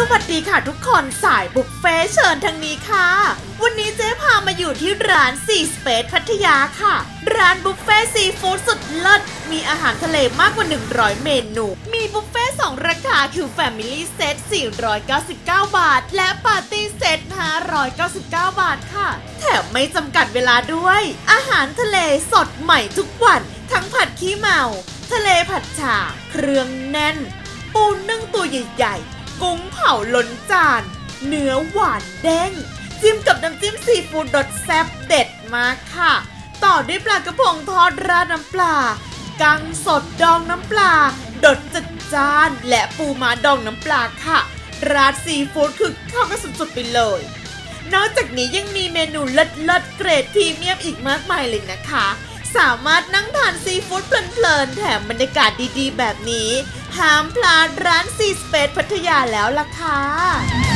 สวัสดีค่ะทุกคนสายบุฟเฟ่ต์เชิญทางนี้ค่ะ วันนี้เจ๊พามาอยู่ที่ร้านซีสเปซพัทยาค่ะ ร้านบุฟเฟ่ต์ซีฟู้ดสุดเลิศมีอาหารทะเลมากกว่า 100 เมนู มีบุฟเฟ่ต์2ราคาคือ Family Set 499 บาท และ Party Set 599 บาทค่ะ แถมไม่จำกัดเวลาด้วย อาหารทะเลสดใหม่ทุกวัน ทั้งผัดขี้เมา ทะเลผัดฉ่าเครื่องแน่น ปูนึ่งตัวใหญ่ๆ กุ้งเผาล้นจาน เนื้อหวานเด้ง จิ้มกับน้ำจิ้มซีฟู้ดรสแซ่บเด็ดมากค่ะ ต่อด้วยปลากระพงทอดราดน้ำปลา กังสดดองน้ำปลา ดดจัดจานและปูม้าดองน้ำปลาค่ะ ราดซีฟู้ดคือเข้ากันสุดๆไปเลย นอกจากนี้ยังมีเมนูเลิศๆเกรดพรีเมียมอีกมากมายเลยนะคะ สามารถนั่งทานซีฟู้ดเพลินๆแถมบรรยากาศดีๆ แบบนี้ ห้ามพลาดร้านซีสเปซพัทยาแล้วล่ะค่ะ